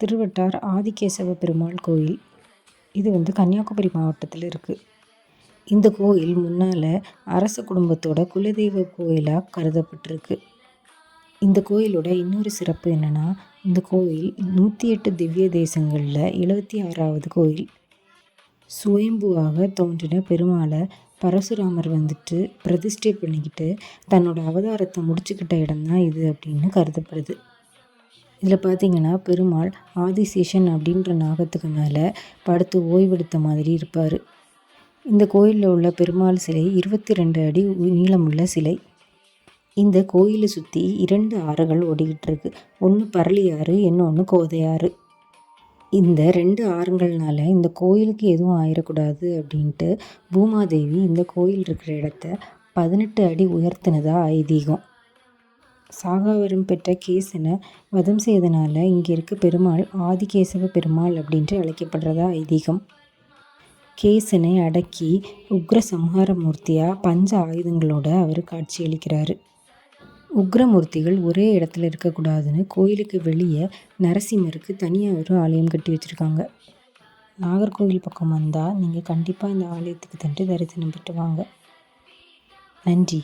திருவட்டார் ஆதிகேசவ பெருமாள் கோயில். இது வந்து கன்னியாகுமரி மாவட்டத்தில் இருக்குது இந்த கோயில் முன்னால் அரச குடும்பத்தோட குலதெய்வ கோயிலாக கருதப்பட்டிருக்கு. இந்த கோயிலோட இன்னொரு சிறப்பு என்னென்னா இந்த கோயில் நூற்றி எட்டு திவ்ய தேசங்களில் எழுபத்தி ஆறாவது கோயில். சுயம்புவாக தோன்றின பெருமாளை பரசுராமர் வந்துட்டு பிரதிஷ்டை பண்ணிக்கிட்டு தன்னோட அவதாரத்தை முடிச்சுக்கிட்ட இடம் தான் இது அப்படின்னு கருதப்படுது. இதில் பார்த்தீங்கன்னா பெருமாள் ஆதிசேஷன் அப்படின்ற நாகத்துக்கு மேலே படுத்து ஓய்வெடுத்த மாதிரி இருப்பார். இந்த கோயிலில் உள்ள பெருமாள் சிலை இருபத்தி ரெண்டு அடி நீளமுள்ள சிலை. இந்த கோயிலை சுற்றி இரண்டு ஆறுகள் ஓடிக்கிட்டு இருக்கு. ஒன்று பரளி ஆறு இன்னொன்று கோதை ஆறு. இந்த ரெண்டு ஆறுங்கள்னால இந்த கோயிலுக்கு எதுவும் ஆயிடக்கூடாது அப்படின்ட்டு பூமாதேவி இந்த கோயில் இருக்கிற இடத்த பதினெட்டு அடி உயர்த்தினதாக ஐதீகம். சாகாவரம் பெற்ற கேசனை வதம் செய்தனால இங்கே இருக்க பெருமாள் ஆதிகேசவ பெருமாள் அப்படின்ட்டு அழைக்கப்படுறதா ஐதீகம். கேசனை அடக்கி உக்ர சம்ஹார மூர்த்தியாக பஞ்ச ஆயுதங்களோட அவர் காட்சியளிக்கிறாரு. உக்ரமூர்த்திகள் ஒரே இடத்துல இருக்கக்கூடாதுன்னு கோயிலுக்கு வெளியே நரசிம்மருக்கு தனியாக ஒரு ஆலயம் கட்டி வச்சுருக்காங்க. நாகர்கோவில் பக்கம் வந்தால் நீங்கள் கண்டிப்பாக இந்த ஆலயத்துக்கு தண்டு தரிசனம் பெற்று வாங்க. நன்றி.